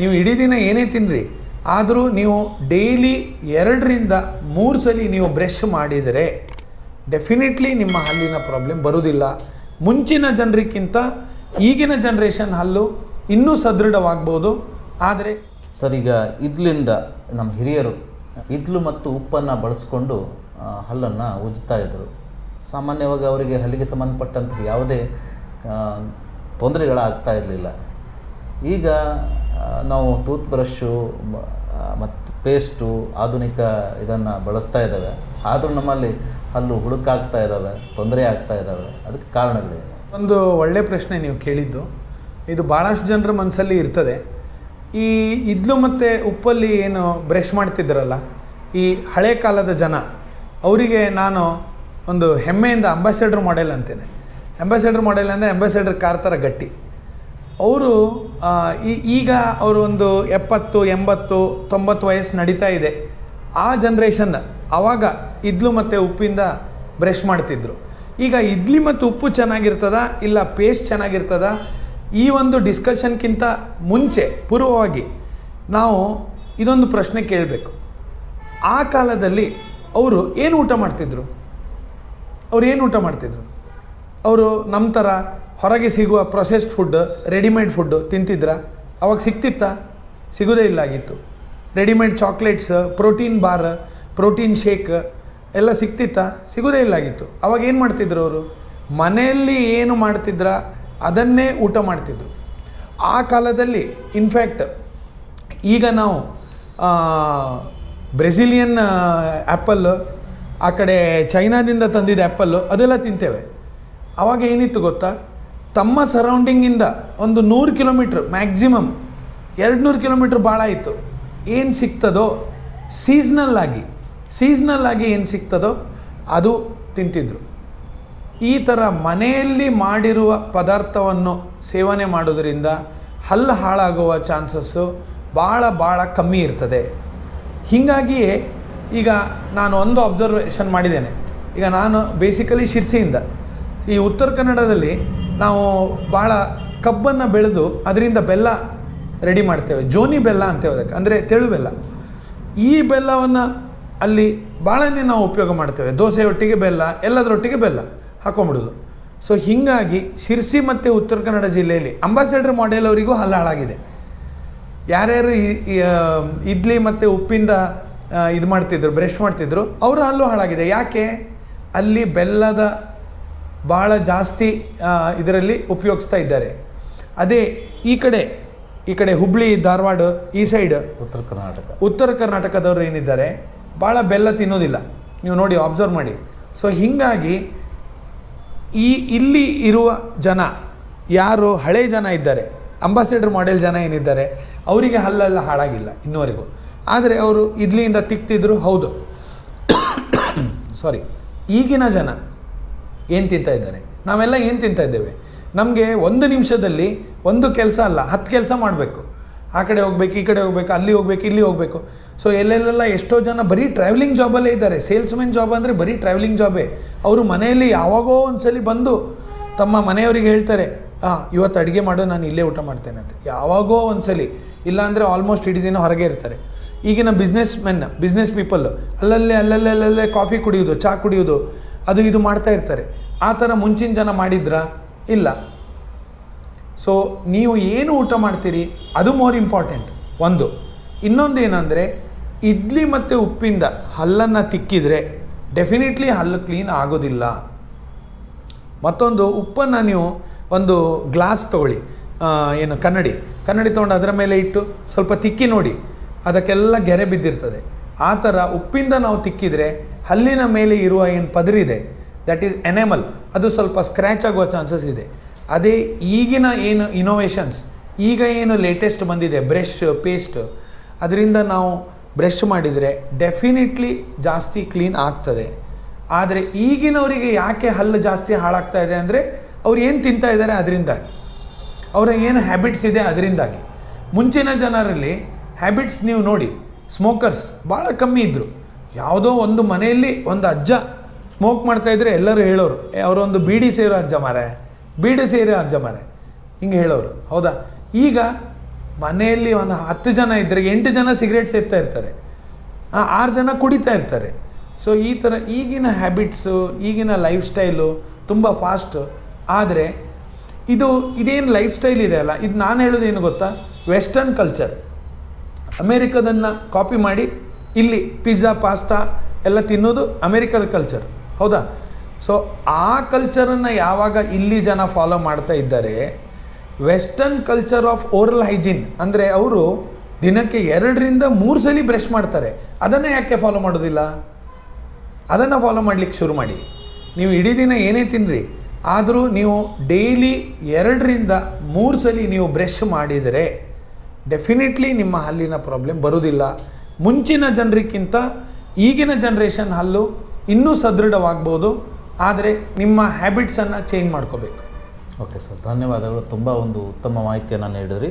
ನೀವು ಇಡೀ ದಿನ ಏನೇ ತಿನ್ನಿರಿ ಆದರೂ ನೀವು ಡೈಲಿ ಎರಡರಿಂದ ಮೂರು ಸಲ ನೀವು ಬ್ರಷ್ ಮಾಡಿದರೆ ಡೆಫಿನೆಟ್ಲಿ ನಿಮ್ಮ ಹಲ್ಲಿನ ಪ್ರಾಬ್ಲಮ್ ಬರುವುದಿಲ್ಲ. ಮುಂಚಿನ ಜನರಿಗಿಂತ ಈಗಿನ ಜನ್ರೇಷನ್ ಹಲ್ಲು ಇನ್ನೂ ಸದೃಢವಾಗ್ಬೋದು. ಆದರೆ ಸರ್, ಈಗ ಇದ್ಲಿಂದ ನಮ್ಮ ಹಿರಿಯರು ಇದ್ಲು ಮತ್ತು ಉಪ್ಪನ್ನು ಬಳಸ್ಕೊಂಡು ಹಲ್ಲನ್ನು ಉಜ್ತಾ ಇದ್ದರು ಸಾಮಾನ್ಯವಾಗಿ ಅವರಿಗೆ ಹಲ್ಲಿಗೆ ಸಂಬಂಧಪಟ್ಟಂತಹ ಯಾವುದೇ ತೊಂದರೆಗಳಾಗ್ತಾ ಇರಲಿಲ್ಲ. ಈಗ ನಾವು ಟೂತ್ ಬ್ರಷ್ಷು ಮತ್ತು ಪೇಸ್ಟು, ಆಧುನಿಕ ಇದನ್ನು ಬಳಸ್ತಾ ಇದ್ದಾವೆ. ಆದರೂ ನಮ್ಮಲ್ಲಿ ಹಲ್ಲು ಹುಡುಕಾಗ್ತಾ ಇದ್ದಾವೆ, ತೊಂದರೆ ಆಗ್ತಾ ಇದ್ದಾವೆ. ಅದಕ್ಕೆ ಕಾರಣಗಳೇನು? ಒಂದು ಒಳ್ಳೆ ಪ್ರಶ್ನೆ ನೀವು ಕೇಳಿದ್ದು. ಇದು ಭಾಳಷ್ಟು ಜನರ ಮನಸ್ಸಲ್ಲಿ ಇರ್ತದೆ. ಈ ಇದ್ಲು ಮತ್ತು ಉಪ್ಪಲ್ಲಿ ಏನು ಬ್ರಷ್ ಮಾಡ್ತಿದ್ರಲ್ಲ, ಈ ಹಳೆ ಕಾಲದ ಜನ, ಅವರಿಗೆ ನಾನು ಒಂದು ಹೆಮ್ಮೆಯಿಂದ ಅಂಬಾಸೆಡರ್ ಮಾಡೆಲ್ ಅಂತೇನೆ. ಅಂಬಾಸೆಡರ್ ಮಾಡೆಲ್ ಅಂದರೆ ಅಂಬಾಸೆಡರ್ ಕಾರ್ ಥರ ಗಟ್ಟಿ. ಅವರು ಈಗ ಅವರು ಒಂದು ಎಪ್ಪತ್ತು, ಎಂಬತ್ತು, ತೊಂಬತ್ತು ವಯಸ್ಸು ನಡೀತಾ ಇದೆ. ಆ ಜನ್ರೇಷನ್ ಆವಾಗ ಇದ್ಲು ಮತ್ತು ಉಪ್ಪಿಂದ ಬ್ರಷ್ ಮಾಡ್ತಿದ್ರು. ಈಗ ಇಡ್ಲಿ ಮತ್ತು ಉಪ್ಪು ಚೆನ್ನಾಗಿರ್ತದ, ಇಲ್ಲ ಪೇಸ್ಟ್ ಚೆನ್ನಾಗಿರ್ತದ? ಈ ಒಂದು ಡಿಸ್ಕಷನ್ಗಿಂತ ಮುಂಚೆ, ಪೂರ್ವವಾಗಿ ನಾವು ಇದೊಂದು ಪ್ರಶ್ನೆ ಕೇಳಬೇಕು. ಆ ಕಾಲದಲ್ಲಿ ಅವರು ಏನು ಊಟ ಮಾಡ್ತಿದ್ರು? ಅವ್ರು ಏನು ಊಟ ಮಾಡ್ತಿದ್ರು? ಅವರು ನಮ್ಮ ಥರ ಹೊರಗೆ ಸಿಗುವ ಪ್ರೊಸೆಸ್ಡ್ ಫುಡ್ ರೆಡಿಮೇಡ್ ಫುಡ್ ತಿಂತಿದ್ರ? ಅವಾಗ ಸಿಕ್ತಿತ್ತಾ? ಸಿಗೋದೇ ಇಲ್ಲ ಆಗಿತ್ತು readymade chocolates protein bar protein shake ಎಲ್ಲ ಸಿಕ್ತಿತ್ತಾ? ಸಿಗೋದೇ ಇಲ್ಲ ಆಗಿತ್ತು ಅವಾಗ ಏನು ಮಾಡ್ತಿದ್ರು ಅವರು? ಮನೆಯಲ್ಲಿ ಏನು ಮಾಡ್ತಿದ್ರ? ಅದನ್ನೇ ಊಟ ಮಾಡ್ತಿದ್ರು. ಆ ಕಾಲದಲ್ಲಿ ಇನ್ಫ್ಯಾಕ್ಟ್ ಈಗ ನಾವು ಬ್ರೆಸಿಲಿಯನ್ ಆ್ಯಪಲ್ ಆ ಕಡೆ ಚೈನಾದಿಂದ ತಂದಿದ್ದ ಆ್ಯಪಲ್ಲು ಅದೆಲ್ಲ ತಿಂತೇವೆ. ಅವಾಗ ಏನಿತ್ತು ಗೊತ್ತಾ? ತಮ್ಮ ಸರೌಂಡಿಂಗಿಂದ ಒಂದು ನೂರು ಕಿಲೋಮೀಟ್ರ್ ಮ್ಯಾಕ್ಸಿಮಮ್ ಎರಡು ನೂರು ಕಿಲೋಮೀಟ್ರ್ ಭಾಳ ಆಯಿತು. ಏನು ಸಿಗ್ತದೋ ಸೀಸ್ನಲ್ ಆಗಿ ಸೀಸ್ನಲ್ ಆಗಿ ಏನು ಸಿಗ್ತದೋ ಅದು ತಿಂತಿದ್ರು. ಈ ಥರ ಮನೆಯಲ್ಲಿ ಮಾಡಿರುವ ಪದಾರ್ಥವನ್ನು ಸೇವನೆ ಮಾಡೋದರಿಂದ ಹಲ್ಲು ಹಾಳಾಗುವ ಚಾನ್ಸಸ್ಸು ಭಾಳ ಭಾಳ ಕಮ್ಮಿ ಇರ್ತದೆ. ಹೀಗಾಗಿಯೇ ಈಗ ನಾನು ಒಂದು ಅಬ್ಸರ್ವೇಷನ್ ಮಾಡಿದ್ದೇನೆ. ಈಗ ನಾನು ಬೇಸಿಕಲಿ ಶಿರ್ಸಿಯಿಂದ ಈ ಉತ್ತರ ಕನ್ನಡದಲ್ಲಿ ನಾವು ಭಾಳ ಕಬ್ಬನ್ನು ಬೆಳೆದು ಅದರಿಂದ ಬೆಲ್ಲ ರೆಡಿ ಮಾಡ್ತೇವೆ. ಜೋನಿ ಬೆಲ್ಲ ಅಂತೇವೆ ಅದಕ್ಕೆ. ಅಂದರೆ ತೆಳು ಬೆಲ್ಲ. ಈ ಬೆಲ್ಲವನ್ನು ಅಲ್ಲಿ ಭಾಳನೇ ನಾವು ಉಪಯೋಗ ಮಾಡ್ತೇವೆ. ದೋಸೆ ಒಟ್ಟಿಗೆ ಬೆಲ್ಲ ಎಲ್ಲದರೊಟ್ಟಿಗೆ ಬೆಲ್ಲ ಹಾಕೊಂಬಿಡೋದು ಸೊ ಹೀಗಾಗಿ ಶಿರ್ಸಿ ಮತ್ತು ಉತ್ತರ ಕನ್ನಡ ಜಿಲ್ಲೆಯಲ್ಲಿ ಅಂಬಾಸೆಡರ್ ಮಾಡೆಲ್ ಅವರಿಗೂ ಹಲ್ಲು ಹಾಳಾಗಿದೆ ಯಾರ್ಯಾರು ಇಡ್ಲಿ ಮತ್ತು ಉಪ್ಪಿಂದ ಇದು ಮಾಡ್ತಿದ್ರು ಬ್ರಷ್ ಮಾಡ್ತಿದ್ರು, ಅವರ ಹಲ್ಲು ಹಾಳಾಗಿದೆ. ಯಾಕೆ? ಅಲ್ಲಿ ಬೆಲ್ಲದ ಭಾಳ ಜಾಸ್ತಿ ಇದರಲ್ಲಿ ಉಪಯೋಗಿಸ್ತಾ ಇದ್ದಾರೆ. ಅದೇ ಈ ಕಡೆ ಈ ಕಡೆ ಹುಬ್ಳಿ ಧಾರವಾಡ ಈ ಸೈಡ್ ಉತ್ತರ ಕರ್ನಾಟಕ. ಉತ್ತರ ಕರ್ನಾಟಕದವರು ಏನಿದ್ದಾರೆ ಭಾಳ ಬೆಲ್ಲ ತಿನ್ನೋದಿಲ್ಲ. ನೀವು ನೋಡಿ ಅಬ್ಸರ್ವ್ ಮಾಡಿ. ಸೊ ಹೀಗಾಗಿ ಈ ಇಲ್ಲಿ ಇರುವ ಜನ ಯಾರು ಹಳೆ ಜನ ಇದ್ದಾರೆ ಅಂಬಾಸಿಡರ್ ಮಾಡೆಲ್ ಜನ ಏನಿದ್ದಾರೆ ಅವರಿಗೆ ಹಲ್ಲೆಲ್ಲ ಹಾಳಾಗಿಲ್ಲ ಇನ್ನುವರೆಗೂ. ಆದರೆ ಅವರು ಇಡ್ಲಿಯಿಂದ ತಿಕ್ತಿದ್ರು ಹೌದು. ಸಾರಿ ಈಗಿನ ಜನ ಏನು ತಿಂತಾ ಇದ್ದಾರೆ? ನಾವೆಲ್ಲ ಏನು ತಿಂತಾ ಇದ್ದೇವೆ? ನಮಗೆ ಒಂದು ನಿಮಿಷದಲ್ಲಿ ಒಂದು ಕೆಲಸ ಅಲ್ಲ, ಹತ್ತು ಕೆಲಸ ಮಾಡಬೇಕು. ಆ ಕಡೆ ಹೋಗ್ಬೇಕು, ಈ ಕಡೆ ಹೋಗ್ಬೇಕು, ಅಲ್ಲಿ ಹೋಗ್ಬೇಕು, ಇಲ್ಲಿ ಹೋಗಬೇಕು. ಸೊ ಎಲ್ಲೆಲ್ಲೆಲ್ಲ ಎಷ್ಟೋ ಜನ ಬರೀ ಟ್ರಾವೆಲಿಂಗ್ ಜಾಬಲ್ಲೇ ಇದ್ದಾರೆ. ಸೇಲ್ಸ್ಮೆನ್ ಜಾಬ್ ಅಂದರೆ ಬರೀ ಟ್ರಾವೆಲಿಂಗ್ ಜಾಬೇ ಅವರು ಮನೆಯಲ್ಲಿ ಯಾವಾಗೋ ಒಂದ್ಸಲಿ ಬಂದು ತಮ್ಮ ಮನೆಯವರಿಗೆ ಹೇಳ್ತಾರೆ ಹಾಂ ಇವತ್ತು ಅಡುಗೆ ಮಾಡೋ, ನಾನು ಇಲ್ಲೇ ಊಟ ಮಾಡ್ತೇನೆ ಅಂತ. ಯಾವಾಗೋ ಒಂದ್ಸಲಿ, ಇಲ್ಲಾಂದರೆ ಆಲ್ಮೋಸ್ಟ್ ಇಡೀ ದಿನ ಹೊರಗೆ ಇರ್ತಾರೆ. ಈಗಿನ ಬಿಸ್ನೆಸ್ ಮೆನ್ ಬಿಸ್ನೆಸ್ ಪೀಪಲ್ ಅಲ್ಲಲ್ಲೇ ಅಲ್ಲಲ್ಲೇ ಅಲ್ಲಲ್ಲೇ ಕಾಫಿ ಕುಡಿಯೋದು ಚಹಾ ಕುಡಿಯೋದು, ಅದು ಇದು ಮಾಡ್ತಾ ಇರ್ತಾರೆ. ಆ ಥರ ಮುಂಚಿನ ಜನ ಮಾಡಿದ್ರಾ? ಇಲ್ಲ. ಸೊ ನೀವು ಏನು ಊಟ ಮಾಡ್ತೀರಿ? ಅದು ಮೋರ್ ಇಂಪಾರ್ಟೆಂಟ್ ಒಂದು. ಇನ್ನೊಂದು ಏನಂದರೆ ಇಡ್ಲಿ ಮತ್ತು ಉಪ್ಪಿಂದ ಹಲ್ಲನ್ನು ತಿಕ್ಕಿದರೆ ಡೆಫಿನೆಟ್ಲಿ ಹಲ್ಲು ಕ್ಲೀನ್ ಆಗೋದಿಲ್ಲ. ಮತ್ತೊಂದು, ಉಪ್ಪನ್ನು ನೀವು ಒಂದು ಗ್ಲಾಸ್ ತೊಗೊಳ್ಳಿ. ಏನು, ಕನ್ನಡಿ. ಕನ್ನಡಿ ತೊಗೊಂಡು ಅದರ ಮೇಲೆ ಇಟ್ಟು ಸ್ವಲ್ಪ ತಿಕ್ಕಿ ನೋಡಿ. ಅದಕ್ಕೆಲ್ಲ ಗೆರೆ ಬಿದ್ದಿರ್ತದೆ. ಆ ಥರ ಉಪ್ಪಿಂದ ನಾವು ತಿಕ್ಕಿದರೆ ಹಲ್ಲಿನ ಮೇಲೆ ಇರುವ ಏನು ಪದರಿದೆ? ದಟ್ ಈಸ್ ಎನೆಮಲ್ ಅದು ಸ್ವಲ್ಪ ಸ್ಕ್ರ್ಯಾಚ್ ಆಗುವ ಚಾನ್ಸಸ್ ಇದೆ. ಅದೇ ಈಗಿನ ಏನು ಇನೋವೇಷನ್ಸ್ ಈಗ ಏನು ಲೇಟೆಸ್ಟ್ ಬಂದಿದೆ ಬ್ರಷ್ ಪೇಸ್ಟ್ ಅದರಿಂದ ನಾವು ಬ್ರಷ್ ಮಾಡಿದರೆ ಡೆಫಿನೆಟ್ಲಿ ಜಾಸ್ತಿ ಕ್ಲೀನ್ ಆಗ್ತದೆ. ಆದರೆ ಈಗಿನವರಿಗೆ ಯಾಕೆ ಹಲ್ಲು ಜಾಸ್ತಿ ಹಾಳಾಗ್ತಾ ಇದೆ ಅಂದರೆ ಅವ್ರು ಏನು ತಿಂತಾ ಇದ್ದಾರೆ ಅದರಿಂದಾಗಿ. ಅವರ ಏನು ಹ್ಯಾಬಿಟ್ಸ್ ಇದೆ ಅದರಿಂದಾಗಿ. ಮುಂಚಿನ ಜನರಲ್ಲಿ ಹ್ಯಾಬಿಟ್ಸ್ ನೀವು ನೋಡಿ ಸ್ಮೋಕರ್ಸ್ ಭಾಳ ಕಮ್ಮಿ ಇದ್ದರು ಯಾವುದೋ ಒಂದು ಮನೆಯಲ್ಲಿ ಒಂದು ಅಜ್ಜ ಸ್ಮೋಕ್ ಮಾಡ್ತಾ ಇದ್ರೆ ಎಲ್ಲರೂ ಹೇಳೋರು "ಏ, ಅವರೊಂದು ಬೀಡಿ ಸೇರೋ ಅಜ್ಜ ಮಾರೆ ಬೀಡಿ ಸೇರೋ ಅಜ್ಜ ಮಾರೆ ಹಿಂಗೆ ಹೇಳೋರು. ಹೌದಾ? ಈಗ ಮನೆಯಲ್ಲಿ ಒಂದು ಹತ್ತು ಜನ ಇದ್ದರೆ ಎಂಟು ಜನ ಸಿಗರೇಟ್ ಸೇರ್ತಾ ಇರ್ತಾರೆ. ಆರು ಜನ ಕುಡಿತಾ ಇರ್ತಾರೆ. ಸೊ ಈ ಥರ ಈಗಿನ ಹ್ಯಾಬಿಟ್ಸು ಈಗಿನ ಲೈಫ್ ಸ್ಟೈಲು ತುಂಬ ಫಾಸ್ಟ್ ಆದರೆ ಇದು ಇದೇನು ಲೈಫ್ ಸ್ಟೈಲ್ ಇದೆ ಅಲ್ಲ ಇದು ನಾನು ಹೇಳೋದೇನು ಗೊತ್ತಾ? ವೆಸ್ಟರ್ನ್ ಕಲ್ಚರ್ ಅಮೇರಿಕದನ್ನು ಕಾಪಿ ಮಾಡಿ ಇಲ್ಲಿ ಪಿಜ್ಜಾ ಪಾಸ್ತಾ ಎಲ್ಲ ತಿನ್ನೋದು ಅಮೇರಿಕದ ಕಲ್ಚರ್ ಹೌದಾ? ಸೊ ಆ ಕಲ್ಚರನ್ನು ಯಾವಾಗ ಇಲ್ಲಿ ಜನ ಫಾಲೋ ಮಾಡ್ತಾ ಇದ್ದಾರೆ western culture of oral hygiene ಅಂದರೆ ಅವರು ದಿನಕ್ಕೆ ಎರಡರಿಂದ ಮೂರು ಸಲ ಬ್ರಷ್ ಮಾಡ್ತಾರೆ. ಅದನ್ನು ಯಾಕೆ ಫಾಲೋ ಮಾಡೋದಿಲ್ಲ? ಅದನ್ನು ಫಾಲೋ ಮಾಡಲಿಕ್ಕೆ ಶುರು ಮಾಡಿ. ನೀವು ಇಡೀ ದಿನ ಏನೇ ತಿನ್ನಿರಿ ಆದರೂ ನೀವು ಡೈಲಿ ಎರಡರಿಂದ ಮೂರು ಸಲ ನೀವು ಬ್ರಷ್ ಮಾಡಿದರೆ ಡೆಫಿನೆಟ್ಲಿ ನಿಮ್ಮ ಹಲ್ಲಿನ ಪ್ರಾಬ್ಲಮ್ ಬರುವುದಿಲ್ಲ ಮುಂಚಿನ ಜನರಿಗಿಂತ ಈಗಿನ ಜನ್ರೇಷನ್ ಹಲ್ಲು ಇನ್ನೂ ಸದೃಢವಾಗ್ಬೋದು. ಆದರೆ ನಿಮ್ಮ ಹ್ಯಾಬಿಟ್ಸನ್ನು ಚೇಂಜ್ ಮಾಡ್ಕೋಬೇಕು. ಓಕೆ ಸರ್ ಧನ್ಯವಾದಗಳು. ತುಂಬ ಒಂದು ಉತ್ತಮ ಮಾಹಿತಿಯನ್ನು ನೀಡಿದ್ರಿ.